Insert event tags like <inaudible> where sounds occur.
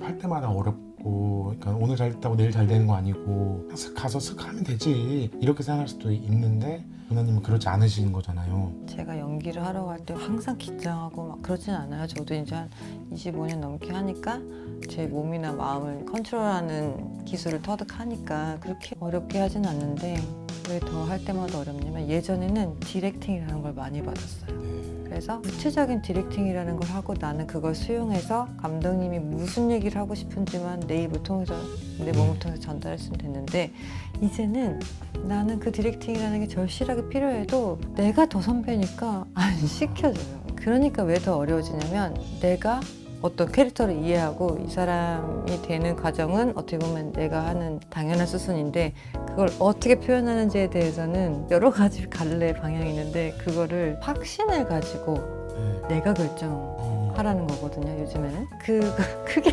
할 때마다 어렵고 그러니까 오늘 잘 됐다고 내일 잘 되는 거 아니고 슥 가서 슥 하면 되지 이렇게 생각할 수도 있는데 누나님은 그렇지 않으신 거잖아요. 제가 연기를 하러 갈 때 항상 긴장하고 막 그러진 않아요. 저도 이제 한 25년 넘게 하니까 제 몸이나 마음을 컨트롤하는 기술을 터득하니까 그렇게 어렵게 하진 않는데 왜 더 할 때마다 어렵냐면 예전에는 디렉팅이라는 걸 많이 받았어요. 그래서 구체적인 디렉팅이라는 걸 하고 나는 그걸 수용해서 감독님이 무슨 얘기를 하고 싶은지만 내 입을 통해서 내 몸을 통해서 전달했으면 됐는데 이제는 나는 그 디렉팅이라는 게 절실하게 필요해도 내가 더 선배니까 안 시켜줘요. 그러니까 왜 더 어려워지냐면 내가 어떤 캐릭터를 이해하고 이 사람이 되는 과정은 어떻게 보면 내가 하는 당연한 수순인데 그걸 어떻게 표현하는지에 대해서는 여러 가지 갈래 방향이 있는데 그거를 확신을 가지고 네. 내가 결정하라는 어, 거거든요 요즘에는 그 <laughs> 그게